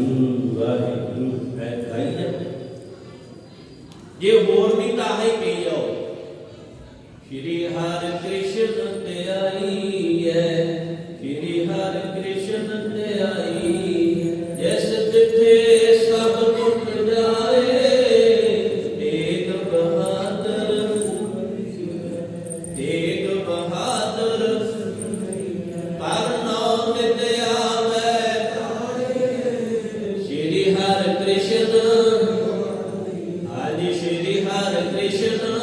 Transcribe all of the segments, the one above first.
ਵਾਹਿਗੁਰੂ ਵਾਹਿਗੁਰੂ ਐ ਗਾਈ ਜਾ ਜੇ ਹੋਰ ਵੀ ਤਾਂ ਹੀ ਪੀ ਜਾਓ ਸ਼੍ਰੀ ਹਰਿ ਕ੍ਰਿਸ਼ਨ ਧਿਆਈ Patience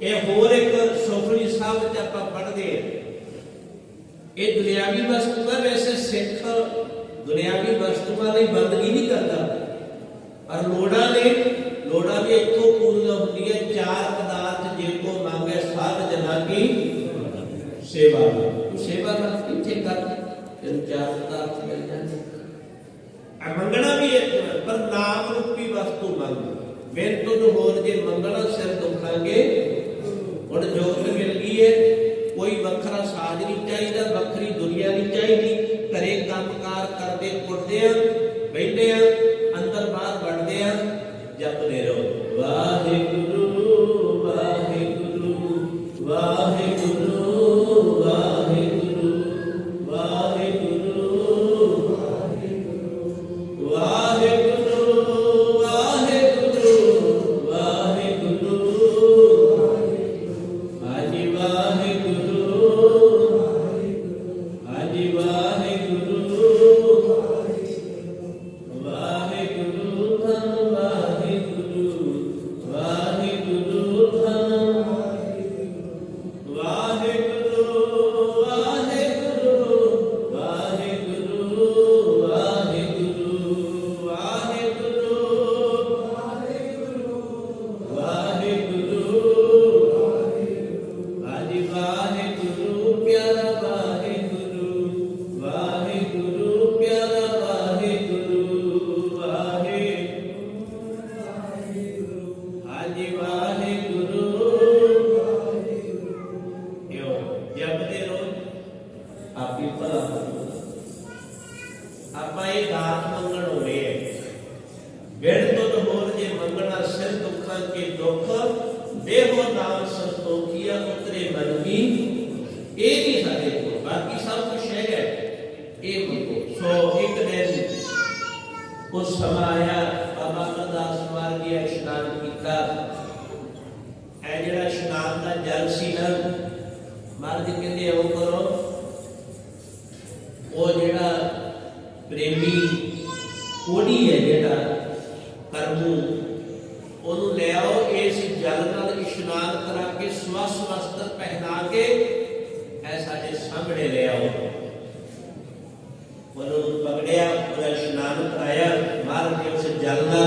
ਇਹ ਹੋਰ ਇੱਕ ਸੋਫਰੀ ਸਾਹਿਬ ਤੇ ਆਪਾਂ ਪੜਦੇ ਆ ਇਹ ਦੁਨਿਆਵੀ ਵਸਤੂ ਪਰ ਵੈਸੇ ਸਿੱਖ ਦੁਨਿਆਵੀ ਵਸਤੂਆਂ ਲਈ ਬੰਦਗੀ ਨਹੀਂ ਕਰਦਾ ਪਰ ਲੋੜਾਂ ਦੇ ਲੋੜਾਂ ਵੀ ਇੱਥੋਂ ਪੂਰੀਆਂ ਹੁੰਦੀਆਂ ਚਾਰ ਕਦਾਰਤ ਜੇ ਕੋ ਮੰਗੇ ਸਾਧ ਜਨਾਗੀ ਸੇਵਾ ਸੇਵਾ ਦਾ ਕਿੱਥੇ ਕਰ ਤੇ ਚਾਰ ਕਦਾਰਤ ਮਿਲ ਜਾਂਦੇ ਆ ਮੰਗਣਾ ਵੀ ਇੱਕ ਪਰ ਨਾਮ ਰੂਪੀ ਵਸਤੂ ਮੰਗ ਵੇਂ ਤੁਧ ਹੋਰ ਜੇ ਮੰਗਣਾ ਸਿਰ ਦੁਖਾਂਗੇ ਹੁਣ ਜੋਤ ਮਿਲ ਗਈ ਏ ਕੋਈ ਵੱਖਰਾ ਸਾਜ ਨਹੀਂ ਚਾਹੀਦਾ ਵੱਖਰੀ ਦੁਨੀਆ ਨਹੀਂ ਚਾਹੀਦੀ ਘਰੇ ਕੰਮਕਾਰ ਕਰਦੇ ਉੱਠਦੇ ਆ ਬੈਠਦੇ ਆ ਅੰਦਰ ਬਾਹਰ ਵੜਦੇ ਆ ਜਪਦੇ ਰਹੋ ਵਾਹਿਗੁਰੂ ਆਪਾਂ ਇਹ ਦਾਤ ਮੰਗਣ ਹੋਏ ਐ ਗਿਣ ਤੁਧ ਹੋਰ ਜੇ ਮੰਗਣਾ ਸਿਰ ਦੁੱਖਾਂ ਕੇ ਦੁੱਖ ਦੇਹੋ ਨਾਮ ਸੰਤੋਖੀਆ ਉਤਰੇ ਮਨ ਕੀ ਇਹ ਵੀ ਸਾਡੇ ਕੋਲ ਬਾਕੀ ਸਭ ਕੁਝ ਹੈਗਾ ਇਹ ਮੰਗੋ ਸੋ ਇੱਕ ਦਿਨ ਉਸ ਸਮਾਂ ਆਇਆ ਬਾਬਾ ਮਨਦਾਸ ਮਾਰਗੀ ਇਸ਼ਨਾਨ ਕੀਤਾ ਇਹ ਜਿਹੜਾ ਇਸ਼ਨਾਨ ਦਾ ਜਲ ਸੀ ਨਾ ਮਰਦ ਕਹਿੰਦੇ ਉਹ ਕਰੋ لیا ہو پکڑیا پورا اسنان کرایا مار پیٹ سے جالنا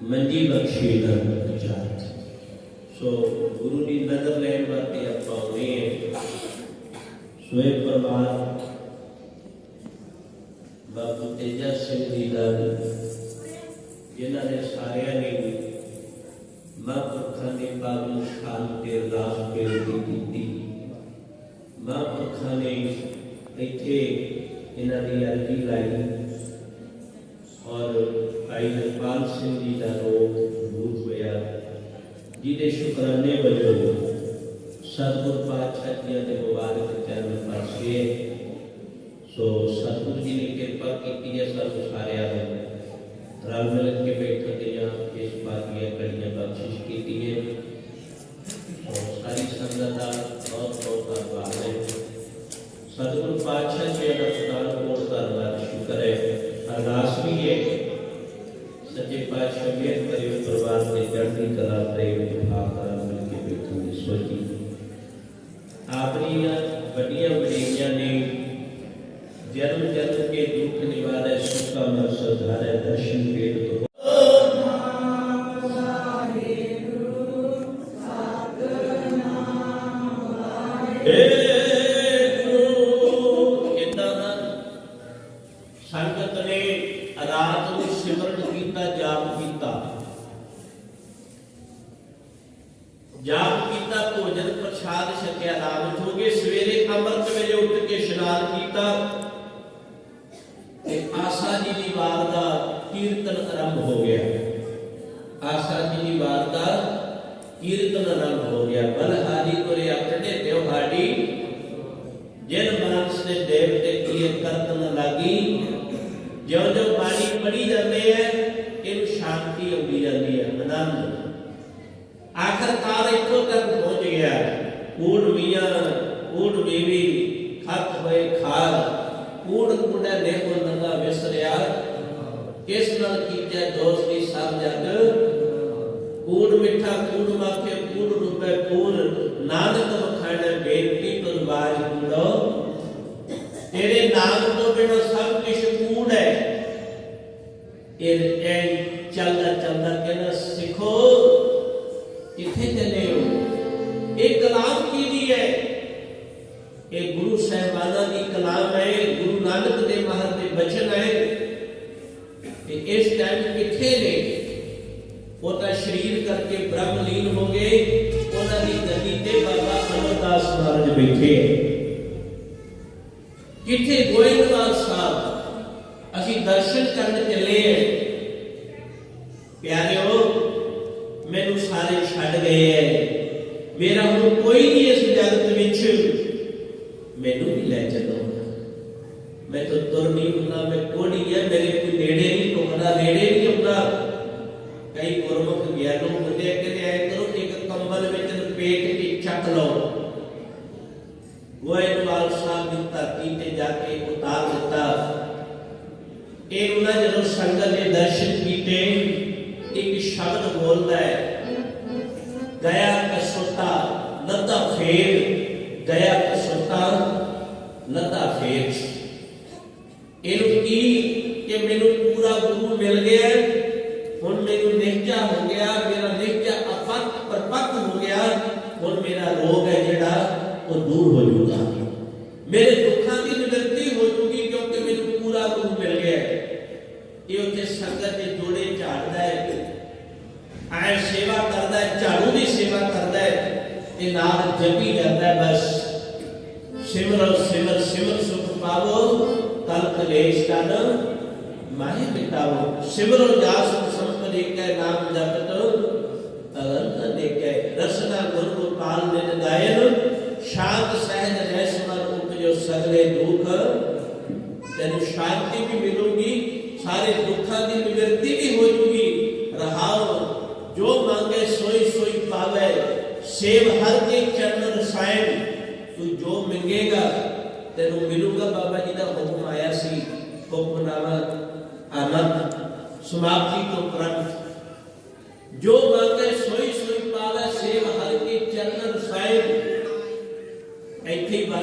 منجی بخشی نظر سو گرو کی نظر لگے پروار بابو تیجا جنہ نے سارا نے ماں پکا شان کے ماں پکا نے اردو لائی اور انے سنگھ جی کا شکر ہے اداس بھی ہے سچے پاس شمیت پریو پروار نے جڑنی کلا پریو بھاگ کرا ملکے بیٹھوں نے سوچی آپریہ بڑیاں بڑیاں نے جرم جرم کے دوکھ نوارے سکھا مرسل دھارے درشن کے دوکھ Yeah. ਵਰਤਨ ਲਾਗੀ ਜਿਉ ਜੋ ਬਾਣੀ ਪੜੀ ਜਾਂਦੇ ਹੈ ਇਹਨੂੰ ਸ਼ਾਂਤੀ ਆਉਂਦੀ ਜਾਂਦੀ ਹੈ ਆਨੰਦ ਆਖਰਕਾਰ ਇੱਥੋਂ ਤੱਕ ਪਹੁੰਚ ਗਿਆ ਊੜ ਮੀਆਂ ਊੜ ਬੀਵੀ ਖੱਤ ਹੋਏ ਖਾਲ ਊੜ ਕੁੜਾ ਨੇ ਕੋ ਨੰਗਾ ਵਿਸਰਿਆ ਕਿਸ ਨਾਲ ਕੀਤਾ ਦੋਸਤ ਦੀ ਸਭ ਜਗ ਊੜ ਮਿੱਠਾ ਕੂੜ ਮਾਕੇ ਕੂੜ ਰੂਪੇ ਕੂੜ ਨਾਨਕ ਮਖਾਣਾ ਬੇਨਤੀ ਪਰਵਾਜ ਕੂੜੋ ਤੇਰੇ ਨਾਮ ਤੋਂ ਬਿਨੋ ਸਭ ਕੁਝ ਕੂੜ ਹੈ ਇਹ ਇਹ ਚੱਲਦਾ ਚੱਲਦਾ ਕਹਿੰਦਾ ਸਿੱਖੋ ਕਿੱਥੇ ਚੱਲੇ ਹੋ ਇਹ ਕਲਾਮ ਕੀ ਦੀ ਹੈ ਇਹ ਗੁਰੂ ਸਾਹਿਬਾਨਾਂ ਦੀ ਕਲਾਮ ਹੈ ਗੁਰੂ ਨਾਨਕ ਦੇ ਮਹਰ ਦੇ ਬਚਨ ਹੈ ਤੇ ਇਸ ਟਾਈਮ ਕਿੱਥੇ ਨੇ ਉਹ ਤਾਂ ਸਰੀਰ ਕਰਕੇ ਬ੍ਰਹਮ ਲੀਨ ਹੋ ਗਏ ਉਹਨਾਂ ਦੀ ਗੱਦੀ ਤੇ ਬਾਬਾ ਅਮਰਦਾਸ ਮਹਾਰਾਜ ਬੈਠੇ ਜਿੱਥੇ ਗੋਇੰਦਵਾਲ ਸਾਹਿਬ ਅਸੀਂ ਦਰਸ਼ਨ ਕਰਨ ਚੱਲੇ ਐ ਪਿਆਰਿਓ ਮੈਨੂੰ ਸਾਰੇ ਛੱਡ ਗਏ ਐ ਮੇਰਾ ਹੁਣ ਕੋਈ ਨਹੀਂ ਇਸ ਜਗਤ ਵਿੱਚ ਮੈਨੂੰ ਵੀ ਲੈ ਚੱਲੋ ਮੈਂ ਤਾਂ ਤੁਰ ਨਹੀਂ ਹੁੰਦਾ ਮੈਂ ਕੋਣੀ ਹੈ ਮੇਰੇ ਕੋਈ ਨੇੜੇ ਨਹੀਂ ਘੁੰਮਦਾ ਨੇੜੇ ਨਹੀਂ ਆਉਂਦਾ ਕਈ ਗੁਰਮੁਖ ਗਿਆਨੋਂ ਹੁੰਦੇ ਕਹਿੰਦੇ ਐ ਕਰੋ ਇੱਕ ਕੰਬਲ ਵਿੱਚ ਲਪੇਟ ਕੇ ਚੱਕ ਲਓ وہ اقبال صاحب کی ترتیب تے جا کے اتار دیتا اے انہاں جدوں سنگت کے درشن کیتے ایک شبد بولتا ہے گیا کسوتا لتا پھیر گیا کسوتا لتا پھیر اینو کی کہ مینوں پورا گرو مل گیا ہن مینوں نکچا ہو گیا میرا نکچا افق پر پک ہو گیا ہن میرا روگ ہے جڑا وہ دور ہو جائے گا میرے دکھاں دی نگرتی ہو جائے گی کیونکہ میرے پورا روح مل گیا ہے یہ ہوتے سنگر کے جوڑے چاڑتا ہے آئے سیوا کرتا ہے چاڑوں بھی سیوا کرتا ہے یہ نار جب ہی کرتا ہے بس سمر سمر سمر سکھ پاو کل کلیش کرنا ماہی مٹا ہو سمر جا سکھ سمت دیکھتا ہے نام جاتا تو اگر نہ دیکھ رسنا گھر کو پال دیتے گائے ਸ਼ਾਂਤ ਸਹਿਜ ਰਹਿ ਸੁਣਾ ਜੋ ਸਗਲੇ ਦੁੱਖ ਤੈਨੂੰ ਸ਼ਾਂਤੀ ਵੀ ਮਿਲੂਗੀ ਸਾਰੇ ਦੁੱਖਾਂ ਦੀ ਨਿਵਰਤੀ ਵੀ ਹੋ ਜੂਗੀ ਰਹਾਉ ਜੋ ਮੰਗੇ ਸੋਈ ਸੋਈ ਪਾਵੇ ਸੇਵ ਹਰ ਕੇ ਚਰਨ ਰਸਾਇਣ ਤੂੰ ਜੋ ਮੰਗੇਗਾ ਤੈਨੂੰ ਮਿਲੂਗਾ ਬਾਬਾ ਜੀ ਦਾ ਹੁਕਮ ਆਇਆ ਸੀ ਹੁਕਮਨਾਮਾ ਆਨੰਦ ਸਮਾਪਤੀ ਤੋਂ ਪ੍ਰੰਤ ਜੋ ਮੰਗੇ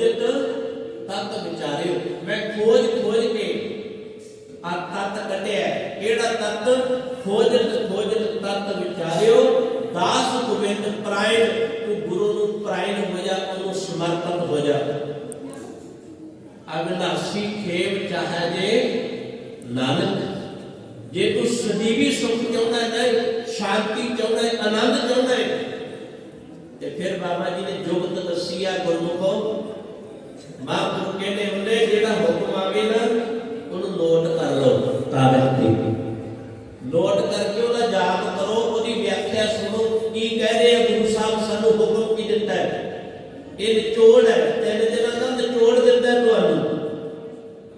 ਖੋਜਤ ਤਤ ਵਿਚਾਰਿਓ ਮੈਂ ਖੋਜ ਖੋਜ ਕੇ ਆ ਤਤ ਕੱਢਿਆ ਕਿਹੜਾ ਤਤ ਖੋਜਤ ਖੋਜਤ ਤਤ ਵਿਚਾਰਿਓ ਦਾਸ ਗੋਬਿੰਦ ਪ੍ਰਾਇਣ ਤੂੰ ਗੁਰੂ ਨੂੰ ਪ੍ਰਾਇਣ ਹੋ ਜਾ ਉਹਨੂੰ ਸਮਰਪਿਤ ਹੋ ਜਾ ਅਗਲਾ ਸਿੱਖੇ ਚਾਹੇ ਜੇ ਨਾਨਕ ਜੇ ਤੂੰ ਸਦੀਵੀ ਸੁਖ ਚਾਹੁੰਦਾ ਹੈ ਸ਼ਾਂਤੀ ਚਾਹੁੰਦਾ ਹੈ ਆਨੰਦ ਚਾਹੁੰਦਾ ਹੈ ਤੇ ਫਿਰ ਬਾਬਾ ਜੀ ਨੇ ਜੁਗਤ ਦੱਸੀ ਆ ਗੁਰਮੁਖੋ ਮਹਾਂਪੁਰੂ ਕਹਿੰਦੇ ਹੁੰਦੇ ਜਿਹੜਾ ਹੁਕਮ ਆਵੇ ਨਾ ਉਹਨੂੰ ਨੋਟ ਕਰ ਲਓ ਕਾਗਜ਼ ਤੇ ਨੋਟ ਕਰਕੇ ਉਹਦਾ ਯਾਦ ਕਰੋ ਉਹਦੀ ਵਿਆਖਿਆ ਸੁਣੋ ਕੀ ਕਹਿ ਰਹੇ ਆ ਗੁਰੂ ਸਾਹਿਬ ਸਾਨੂੰ ਹੁਕਮ ਕੀ ਦਿੰਦਾ ਹੈ ਇਹ ਨਿਚੋੜ ਹੈ ਤਿੰਨ ਦਿਨਾਂ ਦਾ ਨਿਚੋੜ ਦਿੰਦਾ ਤੁਹਾਨੂੰ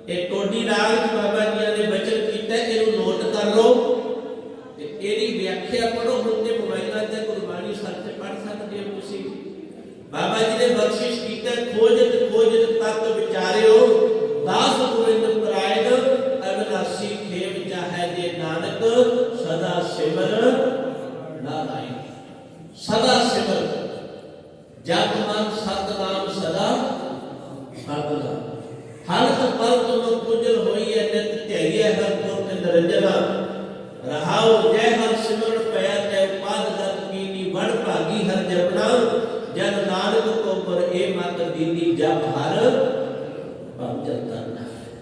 ਇਹ ਟੋਡੀ ਰਾਗ ਬਾਬਾ ਜੀ ਨੇ ਬਚਨ ਕੀਤਾ ਇਹਨੂੰ ਨੋਟ ਕਰ ਲਓ ਤੇ ਇਹਦੀ ਵਿਆਖਿਆ ਪੜੋ ਹੁਣ ਤੇ ਮੋਬਾਈਲਾਂ ਤੇ ਗੁਰਬਾਣੀ ਸਾਹਿਬ ਤੇ ਪੜ ਸਕਦੇ ਹੋ ਤੁਸੀਂ ਬਾਬਾ ਜੀ ਨੇ ਬਖਸ਼ਿਸ਼ ਕੀਤਾ ਖੋਜ ਤੇ تو بیچارے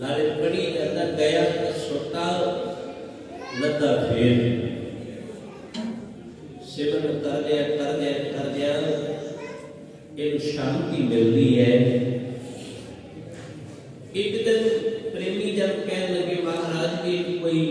لارے پڑی جاتا گیا سوٹا لدہ پھیر سیمن کر دیا کر دیا کر دیا ایک شام کی ملنی ہے ایک دن پریمی جب کہنے لگے مہاراج کے کوئی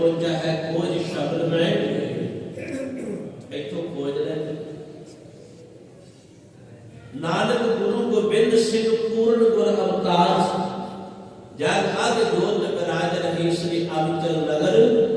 ਖੋਜਾ ਹੈ ਖੋਜ ਸ਼ਬਦ ਮੈਂ ਇੱਥੋਂ ਖੋਜ ਲੈ ਨਾਨਕ ਗੁਰੂ ਗੋਬਿੰਦ ਸਿੰਘ ਪੂਰਨ ਗੁਰ ਅਵਤਾਰ ਜੈ ਅਦ ਜੋਤ ਬਿਰਾਜ ਰਹੀ ਸ੍ਰੀ ਅਵਚਲ ਨਗਰ